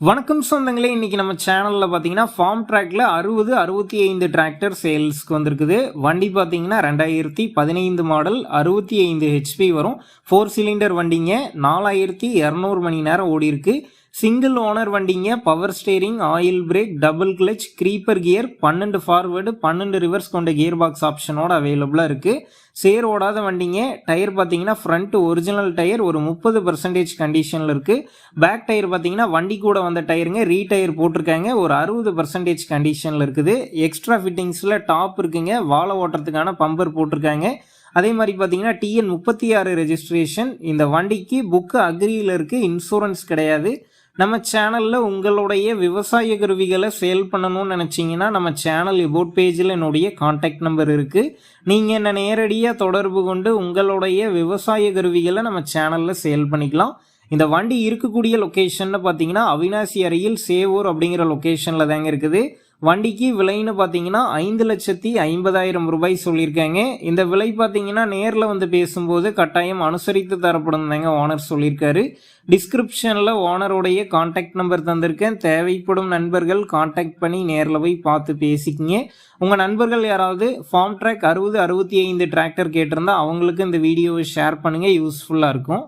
வணக்கம் சொந்தங்களே இன்னைக்கு நம்ம சேனலில் பார்த்தீங்கன்னா ஃபார்ம் ட்ராக்ல அறுபது அறுபத்தி ஐந்து டிராக்டர் சேல்ஸ்க்கு வந்திருக்குது. வண்டி பார்த்தீங்கன்னா ரெண்டாயிரத்தி பதினைந்து மாடல் அறுபத்தி ஐந்து ஹெச்பி வரும். ஃபோர் சிலிண்டர் வண்டிங்க நாலாயிரத்தி இரநூறு மணி நேரம் ஓடி இருக்குது சிங்கிள் ஓனர் வண்டிங்க power steering oil brake double clutch creeper gear பன்னெண்டு ஃபார்வேர்டு பன்னெண்டு ரிவர்ஸ் கொண்ட கியர் பாக்ஸ் ஆப்ஷனோட அவைலபிளாக இருக்குது சேர் ஓடாத வண்டிங்க டயர் பார்த்தீங்கன்னா ஃப்ரண்ட் ஒரிஜினல் டயர் ஒரு முப்பது பர்சன்டேஜ் கண்டிஷனில் இருக்குது பேக் டயர் பார்த்தீங்கன்னா வண்டி கூட வந்த டயருங்க ரீடயர் போட்டிருக்காங்க ஒரு அறுபது பர்சன்டேஜ் கண்டிஷனில் இருக்குது. எக்ஸ்ட்ரா ஃபிட்டிங்ஸில் டாப் இருக்குங்க வாழை ஓட்டுறதுக்கான பம்பர் போட்டிருக்காங்க. அதே மாதிரி பார்த்தீங்கன்னா டிஎன் முப்பத்தி ஆறு ரெஜிஸ்ட்ரேஷன் இந்த வண்டிக்கு புக்கு அக்ரியில் இருக்குது இன்சூரன்ஸ் கிடையாது. நம்ம சேனலில் உங்களுடைய விவசாய கருவிகளை சேல் பண்ணணும்னு நினச்சிங்கன்னா நம்ம சேனல் எபோட் பேஜில் என்னுடைய காண்டாக்ட் நம்பர் இருக்குது நீங்கள் என்னை நேரடியாக தொடர்பு கொண்டு உங்களுடைய விவசாய கருவிகளை நம்ம சேனலில் சேல் பண்ணிக்கலாம். இந்த வண்டி இருக்கக்கூடிய லொக்கேஷன்னு பார்த்தீங்கன்னா அவினாசி அருகில் சேவூர் அப்படிங்கிற லொக்கேஷனில் தாங்க இருக்குது. வண்டிக்கு விலைன்னு பார்த்தீங்கன்னா ஐந்து லட்சத்தி ஐம்பதாயிரம் ரூபாய் சொல்லியிருக்காங்க. இந்த விலை பார்த்தீங்கன்னா நேரில் வந்து பேசும்போது கட்டாயம் அனுசரித்து தரப்படும் தாங்க ஓனர் சொல்லியிருக்காரு. டிஸ்கிரிப்ஷனில் ஓனருடைய காண்டாக்ட் நம்பர் தந்திருக்கேன். தேவைப்படும் நண்பர்கள் காண்டாக்ட் பண்ணி நேரில் போய் பார்த்து பேசிக்கிங்க. உங்கள் நண்பர்கள் யாராவது ஃபார்ம் ட்ராக் அறுபது அறுபத்தி ஐந்து டிராக்டர் கேட்டிருந்தா அவங்களுக்கு இந்த வீடியோவை ஷேர் பண்ணுங்கள் யூஸ்ஃபுல்லாக இருக்கும்.